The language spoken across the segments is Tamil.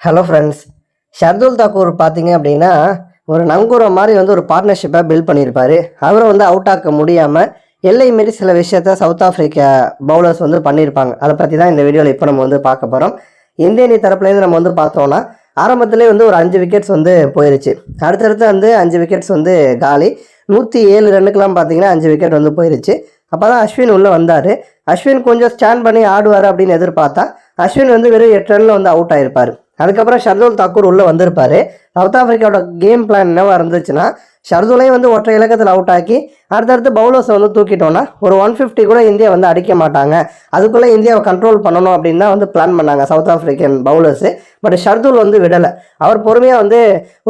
ஹலோ ஃப்ரெண்ட்ஸ் ஷர்துல் தாக்கூர் பார்த்தீங்க அப்படின்னா ஒரு நங்கூரம் மாதிரி வந்து ஒரு பார்ட்னர்ஷிப்பை பில்ட் பண்ணியிருப்பாரு. அவரை வந்து அவுட் ஆக்க முடியாமல் எல்லை மீறி சில விஷயத்த சவுத் ஆஃப்ரிக்கா பவுலர்ஸ் வந்து பண்ணியிருப்பாங்க. அதை பற்றி தான் இந்த வீடியோவில் இப்போ நம்ம வந்து பார்க்க போகிறோம் இந்திய அணி தரப்புலேருந்து நம்ம வந்து பார்த்தோம்னா ஆரம்பத்துலேயே வந்து ஒரு அஞ்சு விக்கெட்ஸ் வந்து போயிருச்சு. அடுத்தடுத்து வந்து அஞ்சு விக்கெட்ஸ் வந்து காலி. நூற்றி ஏழு ரன்னுக்கெலாம் பார்த்தீங்கன்னா அஞ்சு விக்கெட் வந்து போயிருச்சு. அப்போ தான் அஸ்வின் உள்ளே வந்தார். அஸ்வின் கொஞ்சம் ஸ்டாண்ட் பண்ணி ஆடுவார் அப்படின்னு எதிர்பார்த்தா அஸ்வின் வந்து வெறும் எட்டு ரனில் வந்து அவுட் ஆயிருப்பார். அதுக்கப்புறம் ஷர்துல் தாக்கூர் உள்ளே வந்திருப்பார். சவுத் ஆஃப்ரிக்காவோட கேம் பிளான் என்னவா இருந்துச்சுன்னா ஷர்துலையும் வந்து ஒற்றை இலக்கத்தில் அவுட் ஆக்கி அடுத்தடுத்து பவுலர்ஸை வந்து தூக்கிட்டோன்னா ஒரு ஒன் ஃபிஃப்டி கூட இந்தியா வந்து அடிக்க மாட்டாங்க. அதுக்குள்ளே இந்தியாவை கண்ட்ரோல் பண்ணணும் அப்படின்னு தான் வந்து பிளான் பண்ணாங்க south African bowlers but Shardul வந்து விடலை. அவர் பொறுமையாக வந்து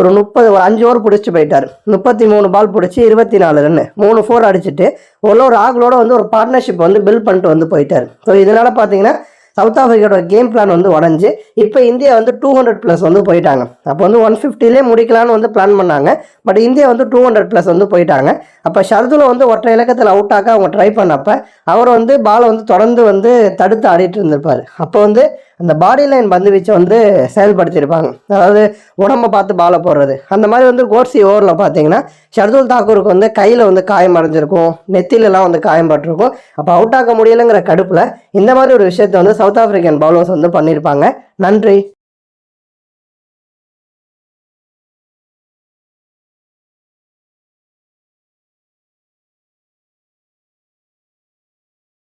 ஒரு முப்பது ஒரு அஞ்சு ஓவர் பிடிச்சிட்டு போயிட்டார். முப்பத்தி மூணு பால் பிடிச்சி இருபத்தி நாலு ரன்னு மூணு ஃபோர் அடிச்சுட்டு ஒரு ராகுலோட வந்து ஒரு பார்ட்னர்ஷிப் வந்து பில்ட் பண்ணிட்டு வந்து போயிட்டார். ஸோ இதனால் பார்த்தீங்கன்னா சவுத் ஆஃப்ரிக்காவோட கேம் பிளான் வந்து உடஞ்சி இப்போ இந்தியா வந்து டூ ஹண்ட்ரட் ப்ளஸ் வந்து போயிட்டாங்க. அப்போ வந்து ஒன் ஃபிஃப்டிலே முடிக்கலான்னு வந்து பிளான் பண்ணாங்க. பட் இந்தியா வந்து டூ ஹண்ட்ரட் ப்ளஸ் வந்து போயிட்டாங்க. அப்போ ஷர்துல வந்து ஒற்றை இலக்கத்தில் அவுட் ஆக்க அவங்க ட்ரை பண்ணப்போ அவர் வந்து பாலை வந்து தொடர்ந்து வந்து தடுத்து ஆடிட்டு இருந்திருப்பார். அப்போ வந்து அந்த பாடி லைன் பந்து வீச்சை வந்து செயல்படுத்தியிருப்பாங்க. அதாவது உடம்ப பார்த்து பாலை போடுறது. அந்த மாதிரி வந்து கோர்சி ஓவரில் பார்த்தீங்கன்னா ஷர்துல் தாக்கூருக்கு வந்து கையில் வந்து காயம் அடைஞ்சிருக்கும் நெத்திலெலாம் வந்து காயம் பட்டிருக்கும். அப்போ அவுட் ஆக்க முடியலைங்கிற கடுப்பில் இந்த மாதிரி ஒரு விஷயத்தை வந்து சவுத் ஆப்பிரிக்கன் பவுலர்ஸ் வந்து பண்ணியிருப்பாங்க நன்றி.